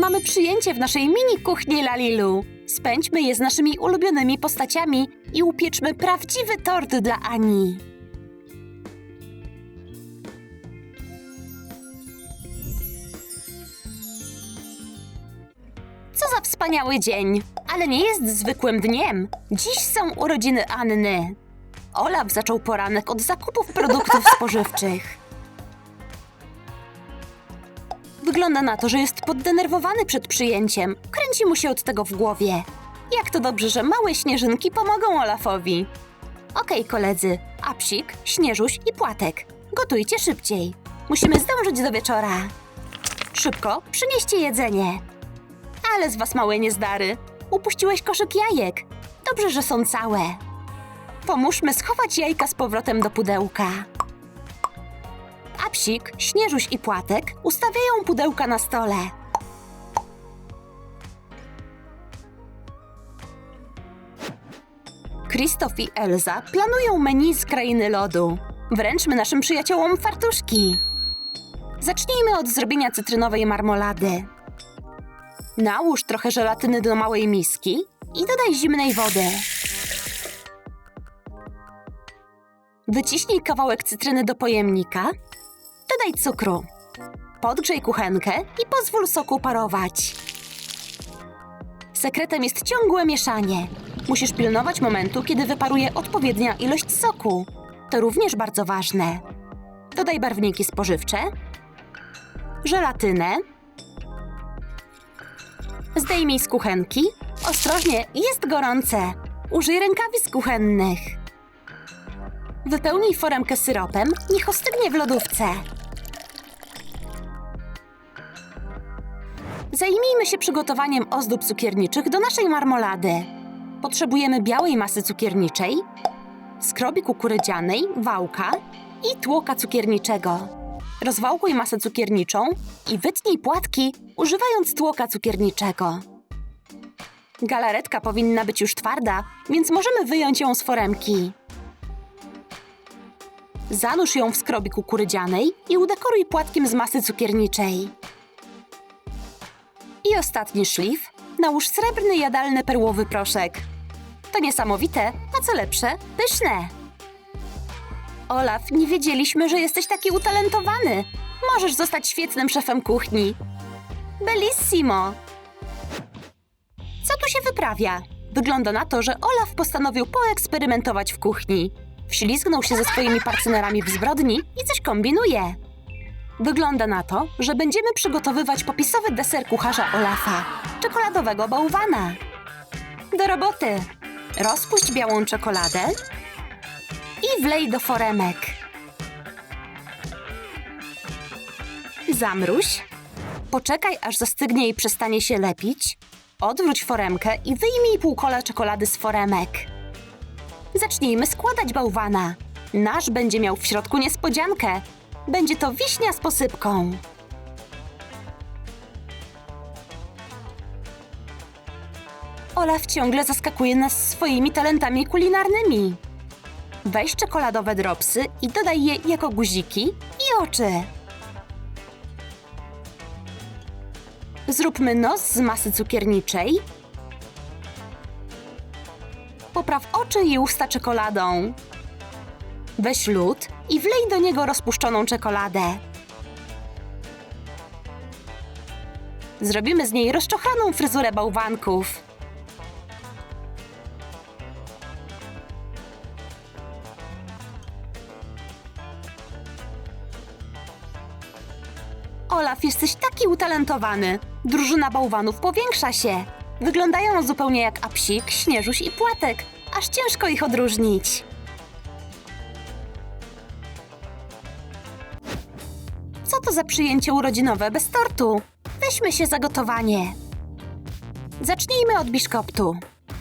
Mamy przyjęcie w naszej mini kuchni Lalilu. Spędźmy je z naszymi ulubionymi postaciami i upieczmy prawdziwy tort dla Ani. Co za wspaniały dzień! Ale nie jest zwykłym dniem. Dziś są urodziny Anny. Olaf zaczął poranek od zakupów produktów spożywczych. Wygląda na to, że jest poddenerwowany przed przyjęciem. Kręci mu się od tego w głowie. Jak to dobrze, że małe śnieżynki pomogą Olafowi. Okej, koledzy. Apsik, Śnieżuś i Płatek. Gotujcie szybciej. Musimy zdążyć do wieczora. Szybko, przynieście jedzenie. Ale z was małe niezdary. Upuściłeś koszyk jajek. Dobrze, że są całe. Pomóżmy schować jajka z powrotem do pudełka. Apsik, Śnieżuś i Płatek ustawiają pudełka na stole. Krzysztof i Elza planują menu z krainy lodu. Wręczmy naszym przyjaciołom fartuszki. Zacznijmy od zrobienia cytrynowej marmolady. Nałóż trochę żelatyny do małej miski i dodaj zimnej wody. Wyciśnij kawałek cytryny do pojemnika. Dodaj cukru. Podgrzej kuchenkę i pozwól soku parować. Sekretem jest ciągłe mieszanie. Musisz pilnować momentu, kiedy wyparuje odpowiednia ilość soku. To również bardzo ważne. Dodaj barwniki spożywcze, żelatynę, Zdejmij z kuchenki. Ostrożnie, jest gorące. Użyj rękawic kuchennych. Wypełnij foremkę syropem, niech ostygnie w lodówce. Zajmijmy się przygotowaniem ozdób cukierniczych do naszej marmolady. Potrzebujemy białej masy cukierniczej, skrobi kukurydzianej, wałka i tłoka cukierniczego. Rozwałkuj masę cukierniczą i wytnij płatki, używając tłoka cukierniczego. Galaretka powinna być już twarda, więc możemy wyjąć ją z foremki. Zanurz ją w skrobi kukurydzianej i udekoruj płatkiem z masy cukierniczej. I ostatni szlif. Nałóż srebrny jadalny perłowy proszek. To niesamowite, a co lepsze, pyszne. Olaf, nie wiedzieliśmy, że jesteś taki utalentowany. Możesz zostać świetnym szefem kuchni. Bellissimo! Co tu się wyprawia? Wygląda na to, że Olaf postanowił poeksperymentować w kuchni. Wślizgnął się ze swoimi partnerami w zbrodni i coś kombinuje. Wygląda na to, że będziemy przygotowywać popisowy deser kucharza Olafa czekoladowego bałwana. Do roboty! Rozpuść białą czekoladę i wlej do foremek. Zamruź. Poczekaj, aż zastygnie i przestanie się lepić. Odwróć foremkę i wyjmij półkola czekolady z foremek. Zacznijmy składać bałwana. Nasz będzie miał w środku niespodziankę. Będzie to wiśnia z posypką. Olaf ciągle zaskakuje nas swoimi talentami kulinarnymi. Weź czekoladowe dropsy i dodaj je jako guziki i oczy. Zróbmy nos z masy cukierniczej. Popraw oczy i usta czekoladą. Weź lód i wlej do niego rozpuszczoną czekoladę. Zrobimy z niej rozczochraną fryzurę bałwanków. Olaf, jesteś taki utalentowany. Drużyna bałwanów powiększa się. Wyglądają zupełnie jak Apsik, Śnieżuś i Płatek. Aż ciężko ich odróżnić. To za przyjęcie urodzinowe bez tortu? Weźmy się za gotowanie. Zacznijmy od biszkoptu.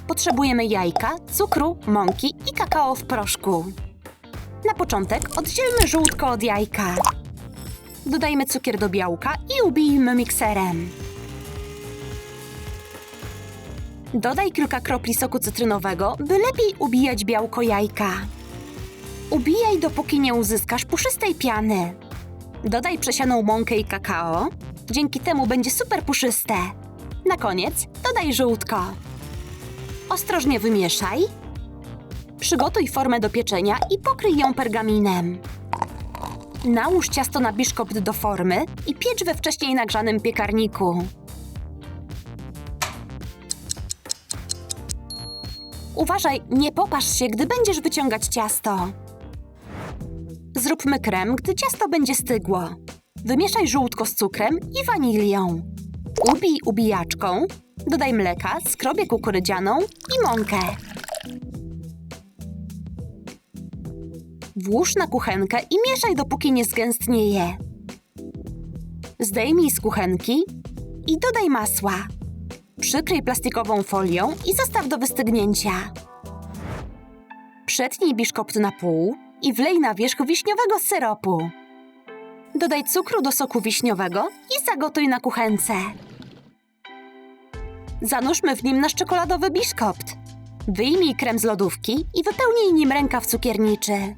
Potrzebujemy jajka, cukru, mąki i kakao w proszku. Na początek oddzielmy żółtko od jajka. Dodajmy cukier do białka i ubijmy mikserem. Dodaj kilka kropli soku cytrynowego, by lepiej ubijać białko jajka. Ubijaj, dopóki nie uzyskasz puszystej piany. Dodaj przesianą mąkę i kakao. Dzięki temu będzie super puszyste. Na koniec dodaj żółtko. Ostrożnie wymieszaj. Przygotuj formę do pieczenia i pokryj ją pergaminem. Nałóż ciasto na biszkopt do formy i piecz we wcześniej nagrzanym piekarniku. Uważaj, nie popasz się, gdy będziesz wyciągać ciasto. Zróbmy krem, gdy ciasto będzie stygło. Wymieszaj żółtko z cukrem i wanilią. Ubij ubijaczką, dodaj mleka, skrobię kukurydzianą i mąkę. Włóż na kuchenkę i mieszaj, dopóki nie zgęstnieje. Zdejmij z kuchenki i dodaj masła. Przykryj plastikową folią i zostaw do wystygnięcia. Przetnij biszkopt na pół i wlej na wierzch wiśniowego syropu. Dodaj cukru do soku wiśniowego i zagotuj na kuchence. Zanurzmy w nim nasz czekoladowy biszkopt. Wyjmij krem z lodówki i wypełnij nim rękaw cukierniczy.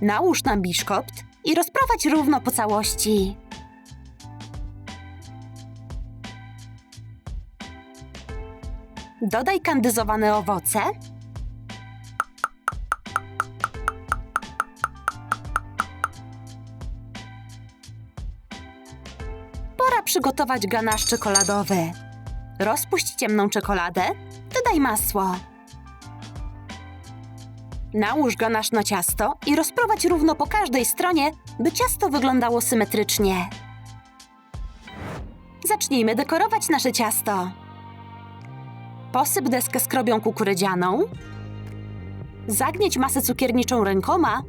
Nałóż na biszkopt i rozprowadź równo po całości. Dodaj kandyzowane owoce. Przygotować ganasz czekoladowy. Rozpuść ciemną czekoladę, dodaj masło. Nałóż ganasz na ciasto i rozprowadź równo po każdej stronie, by ciasto wyglądało symetrycznie. Zacznijmy dekorować nasze ciasto. Posyp deskę skrobią kukurydzianą. Zagnieć masę cukierniczą rękoma.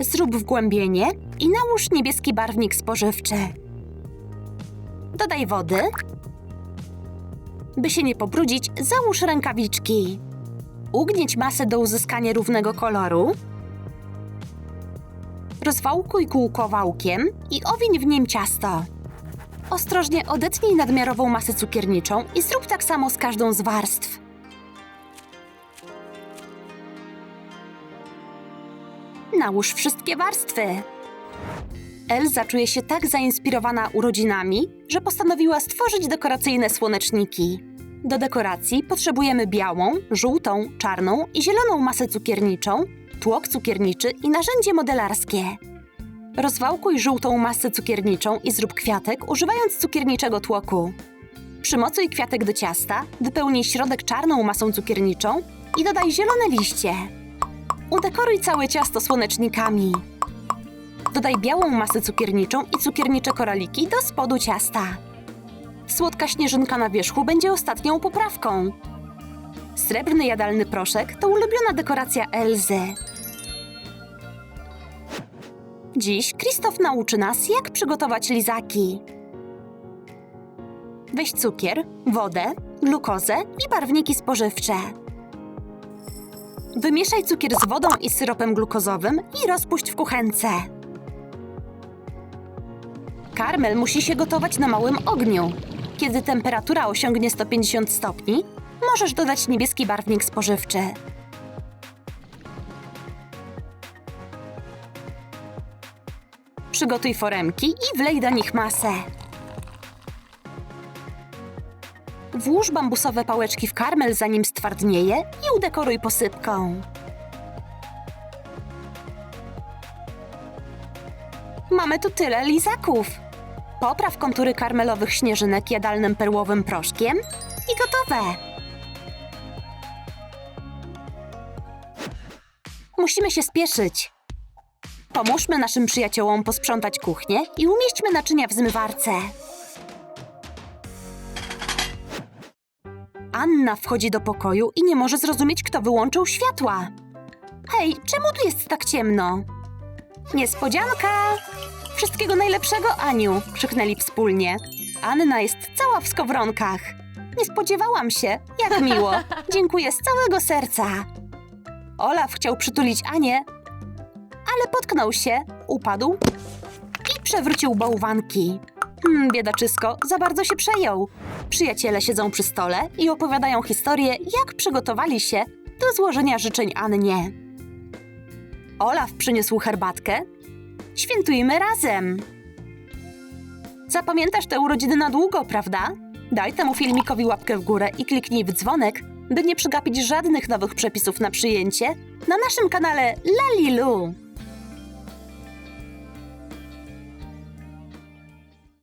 Zrób wgłębienie i nałóż niebieski barwnik spożywczy. Dodaj wody. By się nie pobrudzić, załóż rękawiczki. Ugnieć masę do uzyskania równego koloru. Rozwałkuj kółko wałkiem i owiń w nim ciasto. Ostrożnie odetnij nadmiarową masę cukierniczą i zrób tak samo z każdą z warstw. Nałóż wszystkie warstwy. Elza czuje się tak zainspirowana urodzinami, że postanowiła stworzyć dekoracyjne słoneczniki. Do dekoracji potrzebujemy białą, żółtą, czarną i zieloną masę cukierniczą, tłok cukierniczy i narzędzie modelarskie. Rozwałkuj żółtą masę cukierniczą i zrób kwiatek używając cukierniczego tłoku. Przymocuj kwiatek do ciasta, wypełnij środek czarną masą cukierniczą i dodaj zielone liście. Udekoruj całe ciasto słonecznikami. Dodaj białą masę cukierniczą i cukiernicze koraliki do spodu ciasta. Słodka śnieżynka na wierzchu będzie ostatnią poprawką. Srebrny jadalny proszek to ulubiona dekoracja Elzy. Dziś Krzysztof nauczy nas, jak przygotować lizaki. Weź cukier, wodę, glukozę i barwniki spożywcze. Wymieszaj cukier z wodą i syropem glukozowym i rozpuść w kuchence. Karmel musi się gotować na małym ogniu. Kiedy temperatura osiągnie 150 stopni, możesz dodać niebieski barwnik spożywczy. Przygotuj foremki i wlej do nich masę. Włóż bambusowe pałeczki w karmel, zanim stwardnieje i udekoruj posypką. Mamy tu tyle lizaków. Popraw kontury karmelowych śnieżynek jadalnym perłowym proszkiem i gotowe. Musimy się spieszyć. Pomóżmy naszym przyjaciołom posprzątać kuchnię i umieśćmy naczynia w zmywarce. Anna wchodzi do pokoju i nie może zrozumieć, kto wyłączył światła. Hej, czemu tu jest tak ciemno? Niespodzianka! Wszystkiego najlepszego, Aniu! krzyknęli wspólnie. Anna jest cała w skowronkach. Nie spodziewałam się. Jak miło. Dziękuję z całego serca. Olaf chciał przytulić Anię, ale potknął się, upadł i przewrócił bałwanki. Hmm, biedaczysko, za bardzo się przejął. Przyjaciele siedzą przy stole i opowiadają historię, jak przygotowali się do złożenia życzeń Annie. Olaf przyniósł herbatkę. Świętujmy razem. Zapamiętasz te urodziny na długo, prawda? Daj temu filmikowi łapkę w górę i kliknij w dzwonek, by nie przegapić żadnych nowych przepisów na przyjęcie na naszym kanale Lalilu.